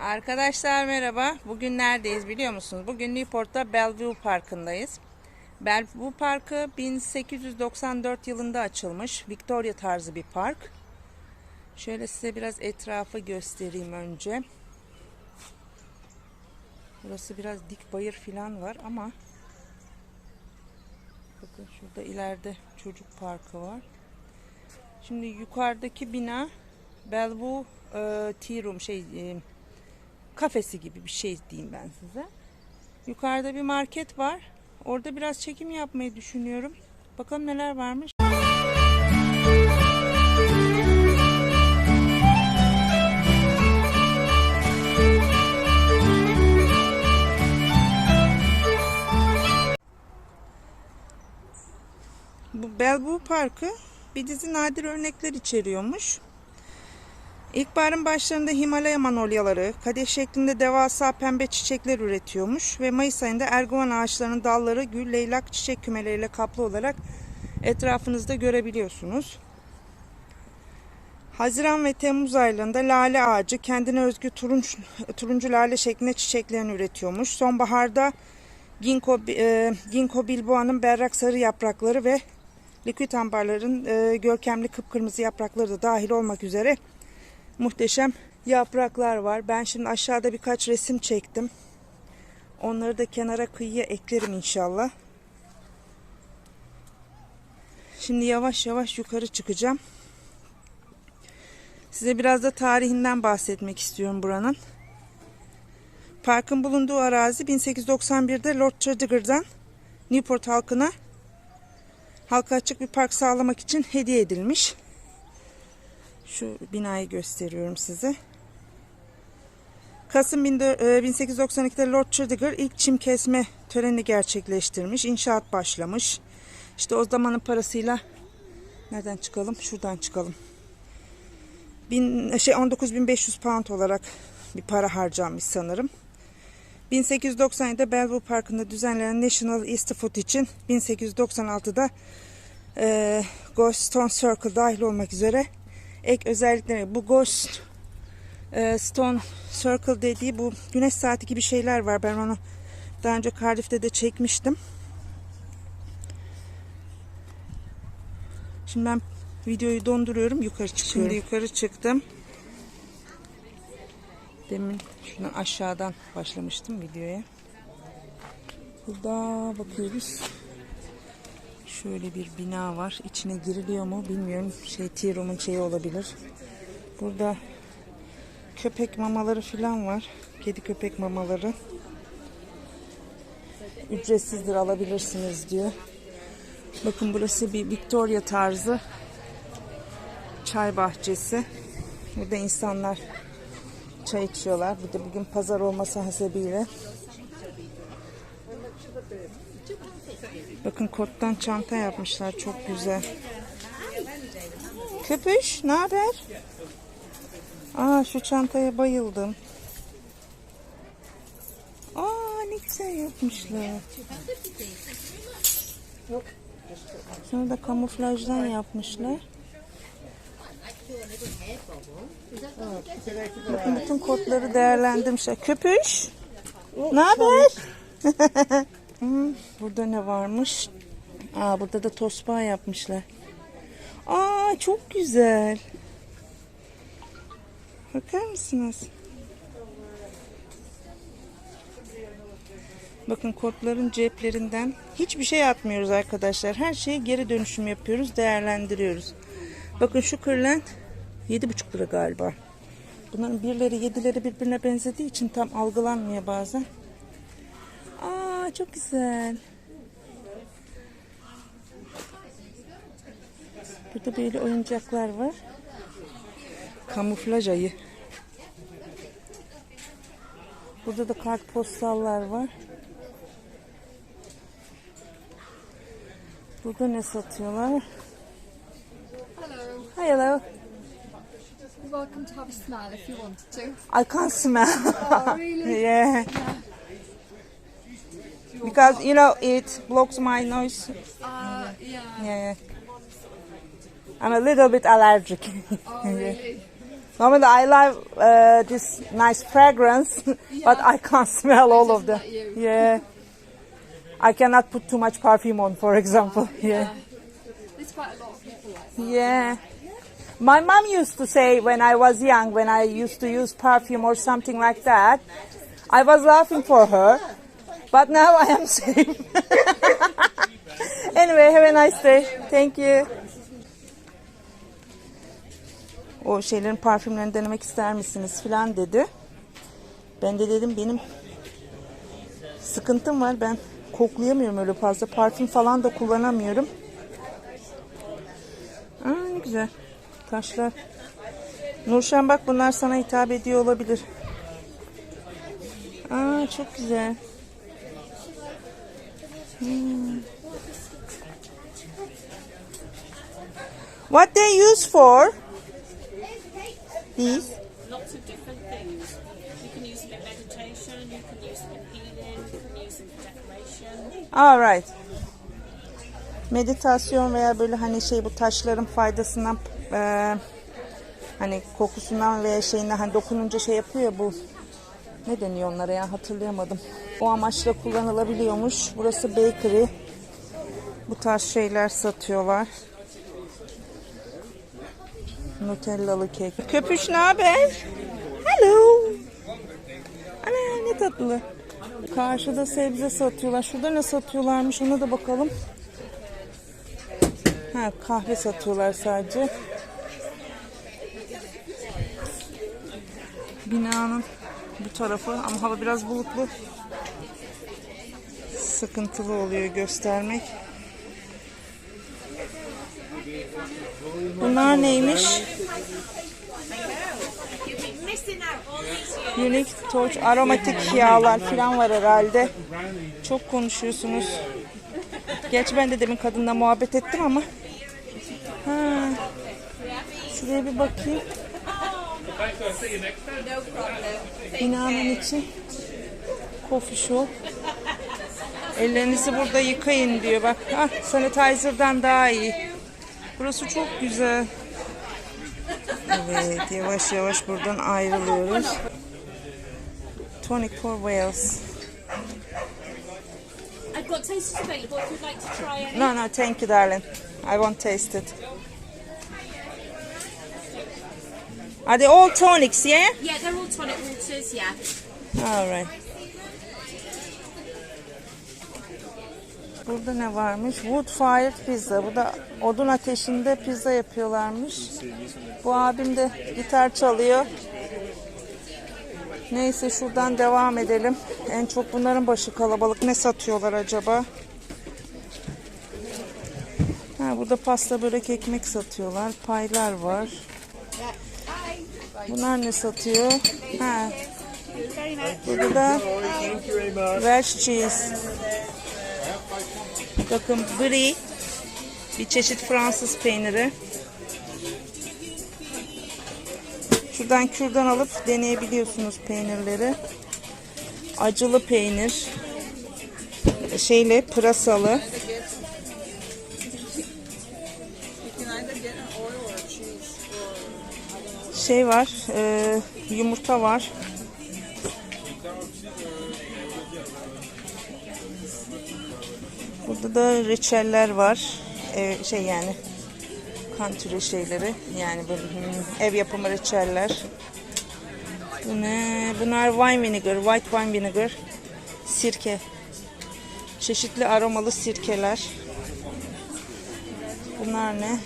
Arkadaşlar merhaba. Bugün neredeyiz biliyor musunuz? Bugün Newport'ta Bellevue Parkı'ndayız. Bellevue Parkı 1894 yılında açılmış. Victoria tarzı bir park. Şöyle size biraz etrafı göstereyim önce. Burası biraz dik bayır falan var ama bakın şurada ileride çocuk parkı var. Şimdi yukarıdaki bina Bellevue e, Tea Room şey e, kafesi gibi bir şey diyeyim ben size. Yukarıda bir market var. Orada biraz çekim yapmayı düşünüyorum. Bakalım neler varmış. Bu Bellevue Parkı bir dizi nadir örnekler içeriyormuş. İlkbaharın başlarında Himalaya manolyaları, kadeh şeklinde devasa pembe çiçekler üretiyormuş ve Mayıs ayında erguvan ağaçlarının dalları gül, leylak çiçek kümeleriyle kaplı olarak etrafınızda görebiliyorsunuz. Haziran ve Temmuz aylarında lale ağacı kendine özgü turunç, turuncu lale şeklinde çiçeklerini üretiyormuş. Sonbaharda ginkgo, e, ginkgo bilboğanın berrak sarı yaprakları ve liküt ambarların e, görkemli kıpkırmızı yaprakları da dahil olmak üzere muhteşem yapraklar var. Ben şimdi aşağıda birkaç resim çektim. Onları da kenara kıyıya eklerim inşallah. Şimdi yavaş yavaş yukarı çıkacağım. Size biraz da tarihinden bahsetmek istiyorum buranın. Parkın bulunduğu arazi 1891'de Lord Tredegar'dan Newport halkına halka açık bir park sağlamak için hediye edilmiş. Şu binayı gösteriyorum size. Kasım 1892'de Lord Tredegar ilk çim kesme törenini gerçekleştirmiş. İnşaat başlamış. İşte o zamanın parasıyla nereden çıkalım? Şuradan çıkalım. Bin, şey 19.500 pound olarak bir para harcanmış sanırım. 1897'de Bellevue Parkı'nda düzenlenen National Easter Foot için 1896'da e, Ghost Stone Circle dahil olmak üzere ek özellikleri bu Ghost e, Stone Circle dediği bu güneş saati gibi şeyler var. Ben onu daha önce Cardiff'te de çekmiştim. Şimdi ben videoyu donduruyorum. Yukarı çıkıyorum. Şimdi yukarı çıktım. Demin şuradan aşağıdan başlamıştım videoya. Burada bakıyoruz. Şöyle bir bina var. İçine giriliyor mu bilmiyorum. Şey tea room'un şeyi olabilir. Burada köpek mamaları falan var. Kedi köpek mamaları. Ücretsizdir alabilirsiniz diyor. Bakın burası bir Victoria tarzı çay bahçesi. Burada insanlar çay içiyorlar. Bir de bugün pazar olması hasebiyle. Bakın kottan çanta yapmışlar. Çok güzel. Köpüş ne haber? Aa şu çantaya bayıldım. Aa ne güzel yapmışlar. Sonra da kamuflajdan yapmışlar. Bakın bütün kodları değerlendirmişler. Köpüş. Ne haber? Hmm, burada ne varmış? Aa burada da tosbağa yapmışlar. Aa çok güzel. Bakar mısınız? Bakın kodların ceplerinden hiçbir şey atmıyoruz arkadaşlar. Her şeyi geri dönüşüm yapıyoruz, değerlendiriyoruz. Bakın şu kırlent 7,5 lira galiba. Bunların birleri yedileri birbirine benzediği için tam algılanmıyor bazen. Aa çok güzel. Burada böyle oyuncaklar var. Kamuflaj ayı. Burada da kartpostallar var. Burada ne satıyorlar? Hello. Hi, hello. You're welcome to have a smell if you wanted to. I can't smell. Oh, really? yeah. Because you know it blocks my noise. Uh, yeah. Yeah. I'm a little bit allergic. Oh, really? Normally I love uh, this nice fragrance, but I can't smell all of them. Yeah. I cannot put too much perfume on, for example. Yeah. There's quite a lot of people like that. Yeah. My mom used to say when I was young, when I used to use perfume or something like that, I was laughing for her, but now I am safe. anyway, have a nice day. Thank you. O şeylerin parfümlerini denemek ister misiniz filan dedi. Ben de dedim benim sıkıntım var. Ben koklayamıyorum öyle fazla. Parfüm falan da kullanamıyorum. Aa, ne güzel. Taşlar. Nurşen bak bunlar sana hitap ediyor olabilir. Aa çok güzel. Hmm. What they use for? These. lots of different things. You can use them in meditation, you can use them in healing, you can use them for decoration. Alright. Meditasyon veya böyle hani şey bu taşların faydasından eee, hani kokusundan veya şeyinden hani dokununca şey yapıyor ya bu ne deniyor onlara ya hatırlayamadım. O amaçla kullanılabiliyormuş. Burası bakery. Bu tarz şeyler satıyorlar. Nutellalı kek. Köpüş ne haber? Hello. Ana ne tatlı. Karşıda sebze satıyorlar. Şurada ne satıyorlarmış ona da bakalım. Ha kahve satıyorlar sadece. Binanın bu tarafı ama hava biraz bulutlu. Sıkıntılı oluyor göstermek. Bunlar neymiş? Unique torch, aromatik yağlar falan var herhalde. Çok konuşuyorsunuz. Geç ben de demin kadınla muhabbet ettim ama. Ha. Şuraya bir bakayım. Binanın içi. Coffee shop. Ellerinizi burada yıkayın diyor bak. Ah, sanitizer'dan daha iyi. Burası çok güzel. Evet yavaş yavaş buradan ayrılıyoruz. Tonic for Wales. I've got tasters available if you'd like to try any. No no thank you darling. I won't taste it. Are they all tonics yeah? Yeah, they're all tonic waters, yeah. Alright. Burada ne varmış? Wood fired pizza. Bu da odun ateşinde pizza yapıyorlarmış. Bu abim de gitar çalıyor. Neyse şuradan devam edelim. En çok bunların başı kalabalık. Ne satıyorlar acaba? Ha, burada pasta börek ekmek satıyorlar. Paylar var. Bunlar ne satıyor? Ha, Burada da Welsh cheese. Bakın brie. Bir çeşit Fransız peyniri. Şuradan kürdan alıp deneyebiliyorsunuz peynirleri. Acılı peynir. Şeyle pırasalı. Şey var. e, yumurta var. Burada da reçeller var. Ev, şey yani kantüre şeyleri. Yani böyle hmm, ev yapımı reçeller. Bu ne? Bunlar wine vinegar, white wine vinegar. Sirke. Çeşitli aromalı sirkeler. Bunlar ne?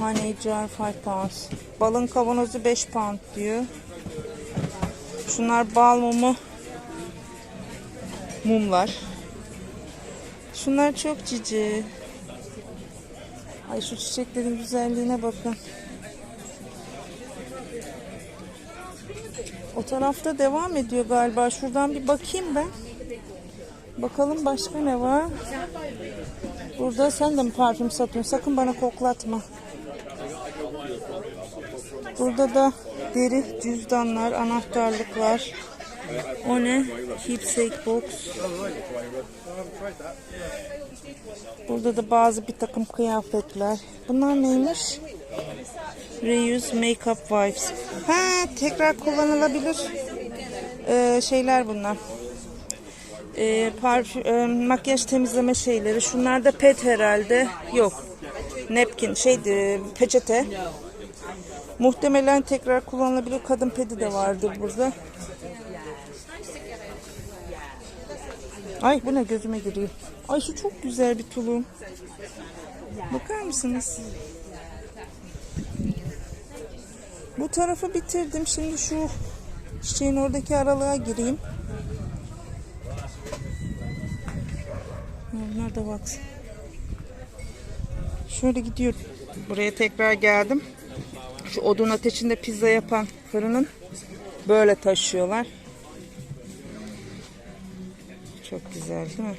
Honey jar 5 pounds. Balın kavanozu 5 pound diyor. Şunlar bal mumu. Mumlar. Şunlar çok cici. Ay şu çiçeklerin güzelliğine bakın. O tarafta devam ediyor galiba. Şuradan bir bakayım ben. Bakalım başka ne var? Burada sen de mi parfüm satıyorsun? Sakın bana koklatma. Burada da deri cüzdanlar, anahtarlıklar. O ne? Keepsake box. Burada da bazı bir takım kıyafetler. Bunlar neymiş? Reuse Makeup Wipes. Ha tekrar kullanılabilir ee, şeyler bunlar. Ee, parfüm, e, makyaj temizleme şeyleri. Şunlar da pet herhalde. Yok. Napkin şeydi peçete. Muhtemelen tekrar kullanılabilir kadın pedi de vardır burada. Ay bu ne gözüme giriyor. Ay şu çok güzel bir tulum. Bakar mısınız? Bu tarafı bitirdim. Şimdi şu çiçeğin oradaki aralığa gireyim. Bunlar da bak. Şöyle gidiyorum. Buraya tekrar geldim. Şu odun ateşinde pizza yapan fırının böyle taşıyorlar. Çok güzel değil mi?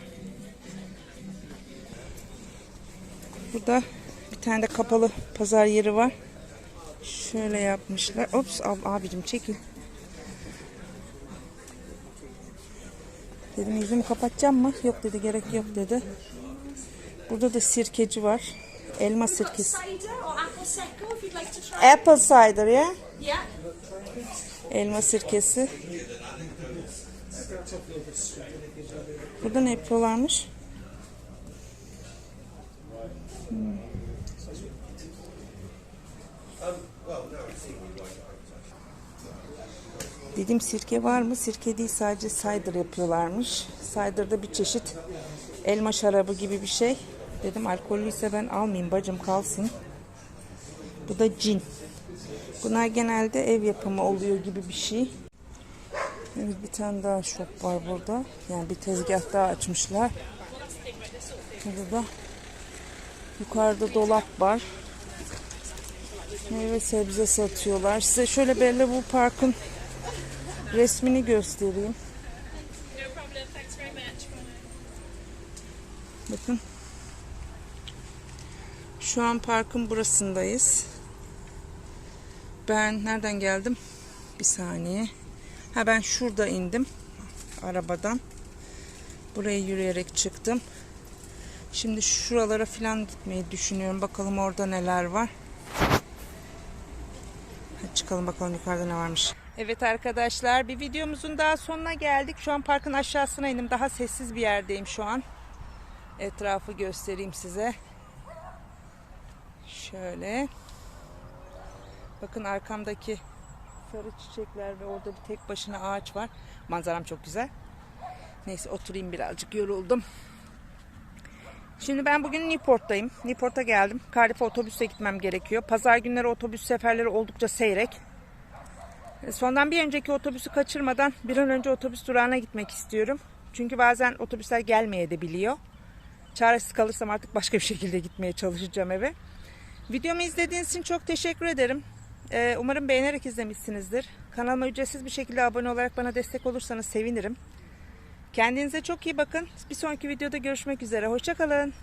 Burada bir tane de kapalı pazar yeri var. Şöyle yapmışlar. Ops ab, abicim çekil. Dedim yüzümü kapatacağım mı? Yok dedi gerek yok dedi. Burada da sirkeci var. Elma sirkesi. Apple secco if you'd like to try. Apple cider ya. Yeah. Elma sirkesi. Burada ne yapıyorlarmış? Hmm. Dedim sirke var mı? Sirke değil sadece cider yapıyorlarmış. Cider da bir çeşit elma şarabı gibi bir şey. Dedim alkollüyse ben almayayım bacım kalsın. Bu da cin. Bunlar genelde ev yapımı oluyor gibi bir şey. Evet, bir tane daha shop var burada. Yani bir tezgah daha açmışlar. Burada yukarıda dolap var. Meyve sebze satıyorlar. Size şöyle böyle bu parkın resmini göstereyim. Bakın. Şu an parkın burasındayız. Ben nereden geldim? Bir saniye. Ha ben şurada indim. Arabadan. Buraya yürüyerek çıktım. Şimdi şuralara falan gitmeyi düşünüyorum. Bakalım orada neler var. Hadi çıkalım bakalım yukarıda ne varmış. Evet arkadaşlar bir videomuzun daha sonuna geldik. Şu an parkın aşağısına indim. Daha sessiz bir yerdeyim şu an. Etrafı göstereyim size. Şöyle. Bakın arkamdaki sarı çiçekler ve orada bir tek başına ağaç var. Manzaram çok güzel. Neyse oturayım birazcık yoruldum. Şimdi ben bugün Newport'tayım. Newport'a geldim. Cardiff'e otobüse gitmem gerekiyor. Pazar günleri otobüs seferleri oldukça seyrek. E, Sondan bir önceki otobüsü kaçırmadan bir an önce otobüs durağına gitmek istiyorum. Çünkü bazen otobüsler gelmeye de biliyor. Çaresiz kalırsam artık başka bir şekilde gitmeye çalışacağım eve. Videomu izlediğiniz için çok teşekkür ederim. Ee, umarım beğenerek izlemişsinizdir. Kanalıma ücretsiz bir şekilde abone olarak bana destek olursanız sevinirim. Kendinize çok iyi bakın. Bir sonraki videoda görüşmek üzere. Hoşçakalın.